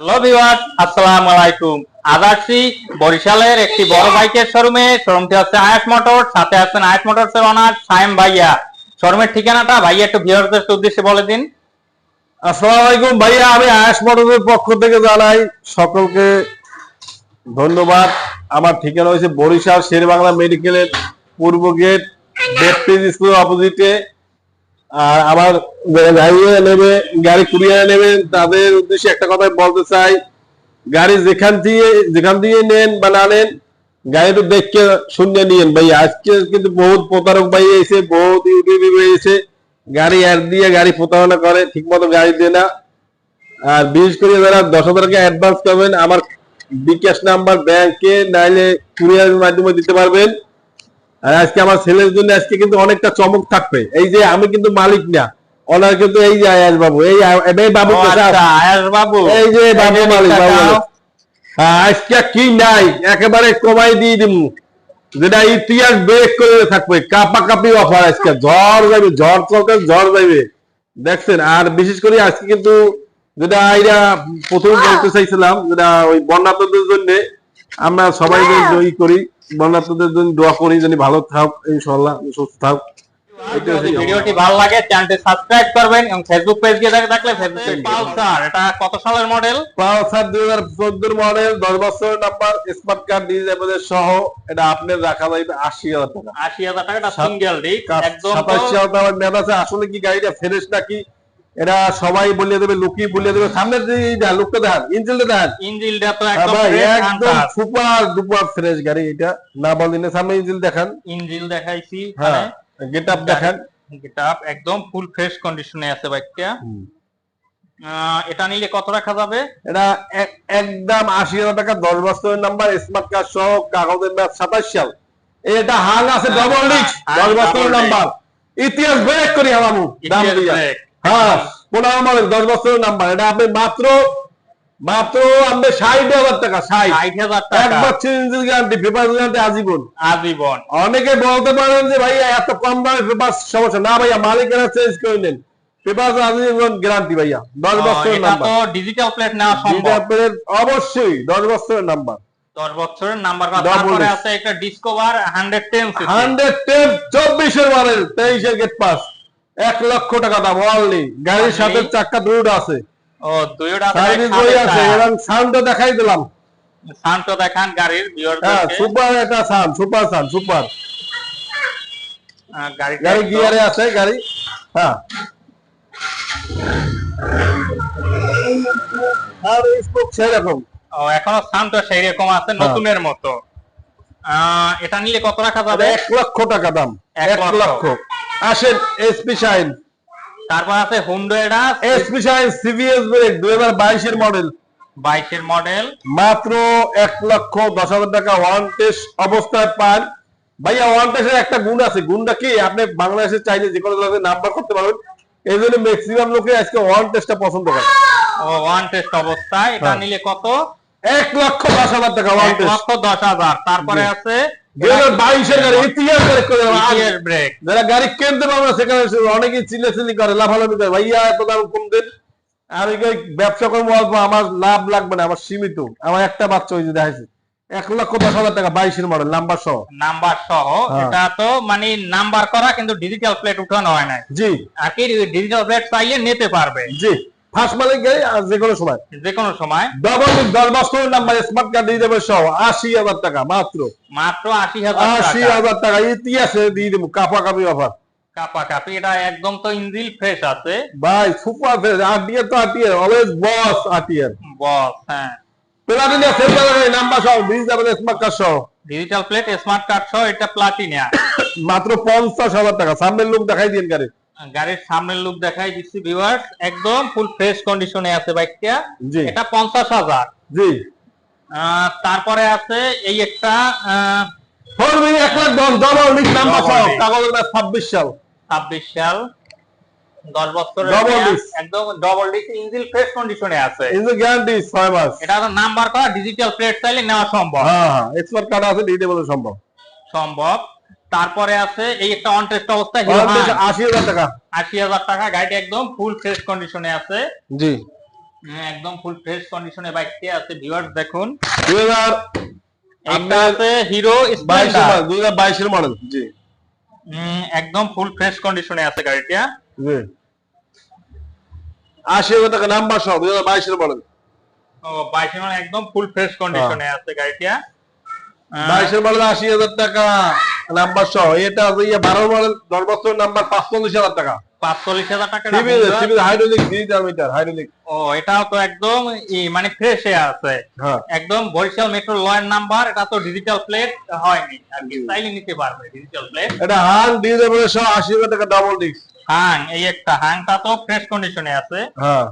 Hello viewers আসসালামু আলাইকুম আজ বরিশালের একটি বড় বাইকের শোরুমে। শোরুমটি হচ্ছে আয়াস মোটর সাথে আছেন আয়াস মোটরস এর ওনার সাইম ভাইয়া। শোরুমের ঠিকানাটা ভাইয়া একটু ভিউয়ারদের উদ্দেশ্যে বলে দিন। আসসালামু আলাইকুম ভাইয়া, আমি আয়াস মোটরের পক্ষ থেকে জানাই সকলকে ধন্যবাদ। আমার ঠিকানা হয়েছে বরিশাল শের বাংলা মেডিকেলের পূর্ব গেট বেপ্রিজ স্কুল অপোজিটে আর আমার গাড়ি নেবে, গাড়ি কুরিয়ারে নেবেন তাদের উদ্দেশ্যে একটা কথা বলতে চাই। গাড়ি যেখান দিয়ে যেখান দিয়ে নেন বা না নেন, গাড়ি তো দেখকে শুনে নিয়েন ভাই। আজকে কিন্তু বহুত প্রতারক ভাই এসে, বহুত ইউটিউব এসে গাড়ি অ্যাড দিয়ে গাড়ি প্রতারণা করে ঠিক মতো গাড়ি দেয় না। আর বিশেষ করে যারা দশ হাজার অ্যাডভান্স করবেন আমার বিকাশ নাম্বার ব্যাংকে নাইলে কুরিয়ারের মাধ্যমে দিতে পারবেন। আর আজকে আমার ছেলের জন্য আজকে কিন্তু অনেকটা চমক থাকবে। এই যে আমি কিন্তু মালিক না ওনার কিন্তু এই যে আয়াস বাবু এই এই বাবু আচ্ছা আয়াস বাবু। এই যে বাবু মালিক বাবু। হ্যাঁ, আজকে কি নাই একেবারে কমাই দিয়ে দিব যেটা ইতিহাস ব্রেক করে থাকবে কাপা কাপি অফার আজকে ঝড় যাবে ঝড় চলতে ঝড় যাবে। দেখছেন আর বিশেষ করে আজকে কিন্তু যেটা আইরা প্রথম বলতে চাইছিলাম যেটা ওই বন্যাতদের জন্য আমরা সবাই জয়ী করি। বন্যাতদের জন্য দোয়া করি যেন ভালো থাক ইনশাল্লাহ সুস্থ থাক। ভিডিওটি ভালো লাগে চ্যানেলটি সাবস্ক্রাইব করবেন এবং ফেসবুক পেজ থাকলে ফেসবুক পালসার এটা কত সালের মডেল পালসার দুই হাজার চোদ্দোর মডেল দশ বছর নাম্বার স্মার্ট কার্ড ডিজিটাল সহ এটা আপনার রাখা যাবে আশি হাজার টাকা। আশি হাজার টাকা এটা সিঙ্গেল একদম আছে আসলে কি গাড়িটা ফ্রেশ নাকি এটা সবাই বলে দেবে লুকি বলে দেবে। সামনের যে লুকটা দেখান ইঞ্জিনটা দেখান। ইঞ্জিনটা তো হ্যাঁ একদম সুপার ডুপার ফ্রেশ গাড়ি এটা। না বলেন সামনে ইঞ্জিন দেখান। ইঞ্জিন দেখাইছি হ্যাঁ গেট আপ দেখান। গেটআপ একদম ফুল ফ্রেশ কন্ডিশনে আছে বাইকটা। এটা নিলে কত রাখা যাবে? এটা একদম আশি হাজার টাকা দশ বছরের নাম্বার স্মার্ট কার্ড সহ কাগজের ম্যাপ সাতাশ সাল। এটা হাল আছে ডবল ডিস্ক দশ double বছরের নাম্বার ইতিহাস ব্রেক করি হালামু দাম দিয়া। হ্যাঁ মডেল দশ বছরের নাম্বার এটা আপনি মাত্র মাত্র ষাট হাজার টাকা ষাট। হাজার এক বছর ইঞ্জিন গ্যারান্টি পেপার গ্যারান্টি আজীবন। আজীবন। অনেকে বলতে পারেন যে ভাই এত কম দামে পেপার সমস্যা। না ভাইয়া মালিকেরা চেঞ্জ করে নেন। পেপার আজীবন গ্যারান্টি ভাইয়া। দশ বছরের নাম্বার ডিজিটাল প্লেট নেওয়া সম্ভব। ডিজাপেলের অবশ্যই দশ বছরের নাম্বার দশ বছরের নাম্বার তারপরে আছে একটা Discover hundred ten hundred ten চব্বিশের মডেল তেইশের গেট পাস এক লক্ষ টাকা দাম অনলি গাড়ির সাথে চাক্কা দুটো আছে। ও দুইটা সার্ভিস বই আছে এবং সাউন্ডটা দেখাই দিলাম। দেখান গাড়ির হ্যাঁ সুপার একটা সাউন্ড সুপার সাউন্ড সুপার গাড়ি গিয়ারে আছে গাড়ি। হ্যাঁ। আর স্পোক সেরকম। ও এখনও শান্ত সেই রকম আছে হ্যাঁ। নতুনের মতো। আহ, এটা নিলে কত রাখা যাবে? এক লক্ষ টাকা দাম। এক লক্ষ। আসেন এসপি শাইন তারপর আছে হুন্ডো এটা এসপি শাইন সিবিএস ব্রেক দুই হাজার বাইশের মডেল বাইশের মডেল মাত্র এক লক্ষ দশ হাজার টাকা ওয়ান টেস্ট অবস্থায় পান। ভাইয়া ওয়ান টেস্টের একটা গুণ আছে। গুণটা কি? আপনি বাংলাদেশে চাইলে যে কোনো জায়গায় নাম্বার করতে পারবেন। এই জন্য ম্যাক্সিমাম লোকে আজকে ওয়ান টেস্টটা পছন্দ করে। ও ওয়ান টেস্ট অবস্থায়। এটা হ্যাঁ। নিলে কত? এক লক্ষ দশ হাজার টাকা ওয়ান এক টেস্ট লক্ষ দশ হাজার। তারপরে আছে দুই হাজার বাইশের গাড়ি ইতিহাস break করে দেবো। আর ETS ব্রেক যারা গাড়ি কিনতে পারবে না সেখানে অনেকেই চিল্লে চিল্লি করে লাফালাফি করে। ভাইয়া এত দাম কম দেন। আমি ব্যবসা করব অল্প আমার লাভ লাগবে না আমার সীমিত। আমার একটা বাচ্চা ওই যে দেখাইছে। এক লক্ষ দশ হাজার টাকা বাইশের মডেল নাম্বার সহ। নাম্বার সহ হ্যাঁ। এটা তো মানে নাম্বার করা কিন্তু ডিজিটাল প্লেট উঠানো হয় না জি। আর কি ডিজিটাল প্লেট চাইলে নিতে পারবে। জি। ফার্স্ট মালিক গাড়ি আর যে কোনো সময়। যে কোনো সময়। ডবল দশ বছরের নাম্বার স্মার্ট কার্ড দিয়ে দেবে সহ আশি হাজার টাকা মাত্র। মাত্র আশি হাজার আশি হাজার টাকা ইতিহাসে দিয়ে দেবো কাপা কাপি অফার কাপা কাপি এটা একদম তো ইঞ্জিল ফ্রেশ আছে। ভাই সুপার ফ্রেশ আরটিআর তো RTR always boss RTR boss হ্যাঁ। প্লাটিনা সেন্টার নাম্বার সহ ডিজিটাল স্মার্ট কার্ড সহ। ডিজিটাল প্লেট স্মার্ট কার্ড সহ এটা প্লাটিনা মাত্র পঞ্চাশ হাজার টাকা সামনের লোক দেখাই দিন গাড়ি। গাড়ির সামনের লুক দেখাই দিচ্ছি ভিউয়ার্স একদম ফুল ফ্রেশ কন্ডিশনে আছে বাইকটা। এটা পঞ্চাশ হাজার। জি। তারপরে আছে এই একটা ফোর এক লাখ দশ ডবল নাম্বার সহ। ছাব্বিশ সাল। ছাব্বিশ সাল। দশ বছরের। একদম ডবল ডিস্ক ইঞ্জিন ফ্রেশ কন্ডিশনে আছে। ইন গ্যারান্টি ছয় মাস। এটা তো নাম্বার করা ডিজিটাল প্লেট চাইলে নেওয়া সম্ভব। হ্যাঁ হ্যাঁ। এক্সপার্ট কার্ড আছে ডিজিটাল সম্ভব। সম্ভব। তারপরে আছে এই একটা অন টেস্ট অবস্থা আশি হাজার টাকা। আশি হাজার টাকা গাড়িটা একদম ফুল ফ্রেশ কন্ডিশনে আছে। জি। হ্যাঁ, একদম ফুল ফ্রেশ কন্ডিশনে বাইকটি আছে ভিউয়ার্স দেখুন। দুই হাজার আছে হিরো স্প্লেন্ডার। মডেল দুই হাজার বাইশের মডেল জি। একদম ফুল ফ্রেশ কন্ডিশনে আছে গাড়িটা। জি। আশি হাজার টাকা নাম্বার সহ দুই হাজার বাইশের মডেল ও বাইশের মানে একদম ফুল ফ্রেশ কন্ডিশনে আছে গাড়িটা। বাইশের মডেল আশি হাজার টাকা। নাম্বার সহ এটা ইয়ে বারো মডেল দশ বছর নাম্বার পাঁচচল্লিশ হাজার টাকা। পাঁচচল্লিশ হাজার টাকা হাইড্রোলিক ডিজিটাল মিটার হাইড্রোলিক ও এটাও তো একদম মানে ফ্রেশে আছে। হ্যাঁ। একদম বরিশাল মেট্রো লয়ের নাম্বার এটা তো ডিজিটাল প্লেট হয়নি। আর কি চাইলে নিতে পারবে ডিজিটাল প্লেট এটা হান ডিজিটাল সহ আশি হাজার টাকা ডাবল ডিস্ক হাং এই একটা হাংটা তো ফ্রেশ কন্ডিশনে আছে। হ্যাঁ।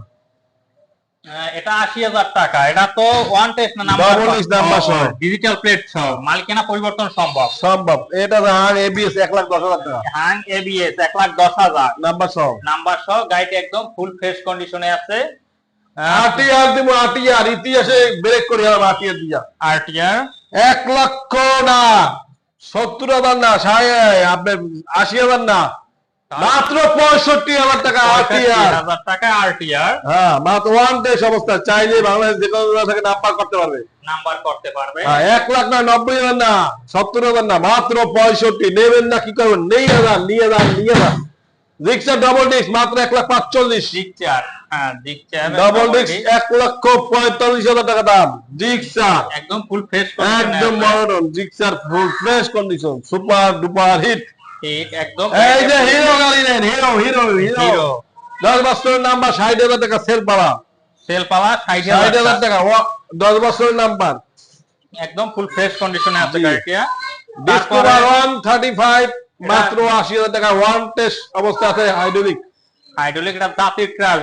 এটা আশি হাজার টাকা। এটা তো one test number. Digital plate সহ মালিকানা পরিবর্তন সম্ভব। সম্ভব। এটা হান এবিএস এক লাখ দশ হাজার টাকা। হাং এবিএস এক লাখ দশ হাজার। নাম্বার সহ নাম্বার সহ গাড়িটি একদম ফুল ফ্রেশ কন্ডিশনে আছে। আটিআর দিব আটিআর ইতিহাসে ব্রেক করে গেলাম আটিআর দিয়া। আরটিআর এক লক্ষ না সত্তর হাজার না সাড়ে আপনার আশি হাজার না। মাত্র পঁয়ষট্টি হাজার টাকা হাজার টাকা আরটিআর হ্যাঁ মাত্র ওয়ান অবস্থা চাইলে বাংলাদেশ যে কোনো থেকে নাম্বার করতে পারবে। নাম্বার করতে পারবে। হ্যাঁ, এক লাখ না নব্বই হাজার না সত্তর হাজার না মাত্র পঁয়ষট্টি। নেবেন না কি করবেন? নেই হাজার নিয়ে যান নিয়ে যান। ডবল ডিস্ক মাত্র এক লাখ পাঁচচল্লিশ। হ্যাঁ ডবল ডিস্ক এক লক্ষ পঁয়তাল্লিশ হাজার টাকা দাম। রিক্সা একদম ফুল ফ্রেশ একদম modern Gixxer full fresh condition super duper hit একদম এই যে হিরো গাড়ি নেন হিরো হিরো হিরো। হিরো। দশ বছরের নাম্বার ষাট হাজার টাকা সেল পাওয়া সেল পাওয়া ষাট ষাট হাজার হাজার টাকা দশ বছরের নাম্বার। একদম ফুল ফ্রেশ কন্ডিশনে আছে গাড়িটা ডিসকভার ওয়ান থার্টি ফাইভ মাত্র আশি হাজার টাকা ওয়ান টেস্ট অবস্থা আছে হাইড্রোলিক হাইড্রোলিক এটা ক্রাশ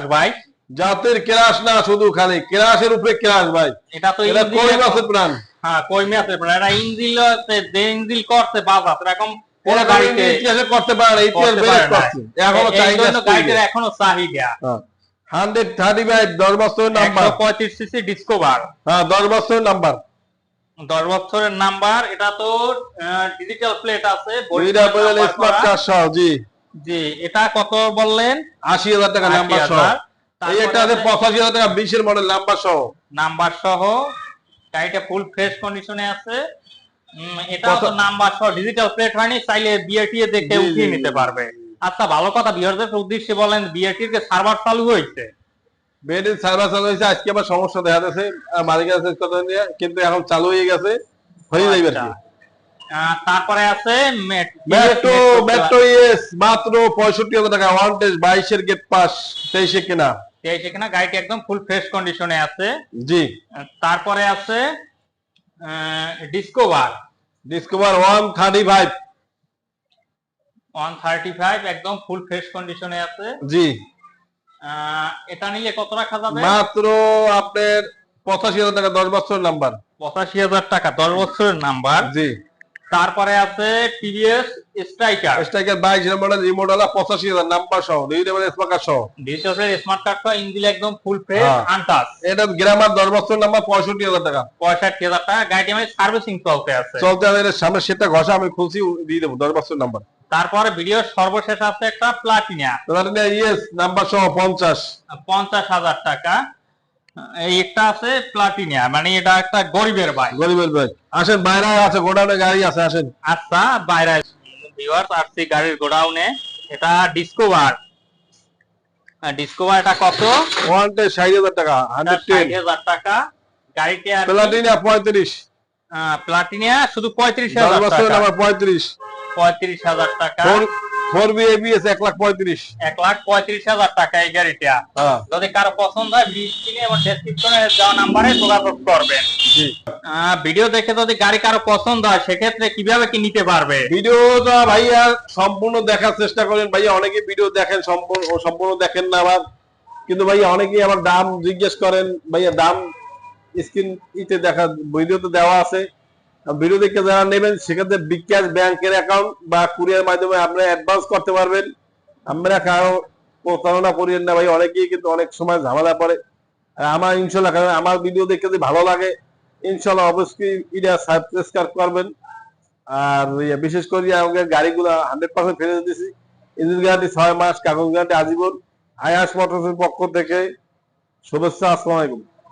জাতের ক্রাশ না শুধু খালি ক্রাশের উপরে ক্রাশ ভাই। এটা তো এটা কই প্রাণ? হ্যাঁ কই প্রাণ। এটা ইঞ্জিল যে ইঞ্জিল করতে বাজার এরকম কোন গাড়িতে ইতিহাসে করতে পারে ইতিহাস না। করছে এখনও চাহিদা জন্য এখনও চাহিদা। হান্ড্রেড থার্টি ফাইভ দশ বছরের নাম্বার। পঁয়ত্রিশ সিসি ডিসকভার। হ্যাঁ দশ বছরের নাম্বার। দশ বছরের নাম্বার এটা তো ডিজিটাল প্লেট আছে স্মার্ট। কার্ড সহ জি। জি এটা কত বললেন? আশি হাজার টাকা নাম্বার সহ। এই একটা আছে পঁচাশি হাজার টাকা বিশের মডেল নাম্বার সহ। নাম্বার সহ। গাড়িটা ফুল ফ্রেশ কন্ডিশনে আছে। এটাও তো নাম্বার সহ ডিজিটাল প্লেট হয়নি চাইলে উঠিয়ে নিতে পারবে। আচ্ছা ভালো কথা বিহারদের উদ্দেশ্যে বলেন বিআরটির সার্ভার চালু হয়েছে। সার্ভিস চালু হয়েছে আজকে আবার সমস্যা দেখা যাচ্ছে আহ, মালিকের কাছে কথা নিয়ে কিন্তু এখন চালু হয়ে গেছে হয়ে আর আচ্ছা। তারপরে আছে মেট্রো মেট্রো ইএস মাত্র পঁয়ষট্টি হাজার টাকা ওয়ান টেস্ট বাইশের গেট পাস তেইশে কেনা। এই সেখানে গাড়িটি একদম ফুল ফ্রেশ কন্ডিশনে আছে। জি। তারপরে আছে Discover Discover one thirty five one thirty five একদম ফুল ফ্রেশ কন্ডিশনে আছে। জি। এটা নিলে কত রাখা যাবে? মাত্র আপনার পঁচাশি হাজার টাকা দশ বছরের নাম্বার পঁচাশি হাজার টাকা দশ বছরের নাম্বার জি। তারপরে আছে টিভিএস স্ট্রাইকার। স্ট্রাইকার বাইশ মডেল রিমোট ওয়ালা পঁচাশি হাজার নাম্বার সহ ডিজিটাল স্পাকার সহ। ডিজিটাল স্মার্ট কার্ড কার্ডটা ইঞ্জিন একদম ফুল ফ্রেশ। আনটাস এটা গ্রামার দশ বছর নাম্বার পঁয়ষট্টি হাজার টাকা। পঁয়ষট্টি হাজার টাকা গাড়িটি আমি সার্ভিসিং চলতে আছে। চলতে এর সামনে সেটা ঘষা আমি খুলছি দিয়ে দেবো দশ বছর নাম্বার তারপরে ভিডিওর সর্বশেষ আছে একটা প্লাটিনা ইয়েস নাম্বার সহ পঞ্চাশ। পঞ্চাশ হাজার টাকা। এই একটা আছে প্লাটিনা মানে এটা একটা গরিবের বাইক গরিবের ভাই। আসেন বাইরে আছে গোডাউনে গাড়ি আছে আসেন। আচ্ছা বাইরে ভিউয়ার্স আসছি গাড়ির গোডাউনে এটা ডিসকোভার ডিসকোভার এটা কত? ওয়ান টে ষাট হাজার টাকা হান্ড্রেড টেন হাজার টাকা। গাড়িটি আর প্লাটিনা পঁয়ত্রিশ। প্লাটিনিয়া শুধু পঁয়ত্রিশ হাজার টাকা। পঁয়ত্রিশ। পঁয়ত্রিশ হাজার টাকা। ফোর ফোর বি এবিএস এক লাখ পঁয়ত্রিশ। এক লাখ পঁয়ত্রিশ হাজার টাকা এই গাড়িটা। হ্যাঁ। যদি কারও পছন্দ হয় স্ক্রিনে এবং ডেসক্রিপশনে দেওয়া নাম্বারে যোগাযোগ করবেন। ভিডিও দেখে যদি গাড়ি কারও পছন্দ হয় সেক্ষেত্রে কীভাবে কি নিতে পারবে? ভিডিওটা ভাইয়া সম্পূর্ণ দেখার চেষ্টা করেন। ভাইয়া অনেকে ভিডিও দেখেন সম্পূর্ণ সম্পূর্ণ দেখেন না আবার। কিন্তু ভাইয়া অনেকেই আবার দাম জিজ্ঞেস করেন। ভাইয়া দাম স্ক্রিন ইতে দেখা ভিডিওতে দেওয়া আছে। ভিডিও দেখে যারা নেবেন, সেক্ষেত্রে বিকাশ ব্যাংকের অ্যাকাউন্ট বা কুরিয়ার মাধ্যমে আপনারা অ্যাডভান্স করতে পারবেন। আমরা কারও প্রতারণা করিয়েন না ভাই, অনেকেই কিন্তু অনেক সময় ঝামেলা পড়ে আর আমার ইনশাল্লাহ, কারণ আমার ভিডিও দেখে যদি ভালো লাগে, ইনশাল্লাহ অবশ্যই এটা সাবস্ক্রাইব করবেন। আর ইয়ে বিশেষ করে আমাদের গাড়িগুলো হান্ড্রেড পার্সেন্ট ফেলে দিয়েছি ইঞ্জিন গ্যারান্টি ছয় মাস, কাগজ গ্যারান্টি আজীবন। আয়াস মোটরসের পক্ষ থেকে শুভেচ্ছা, আসসালামু আলাইকুম।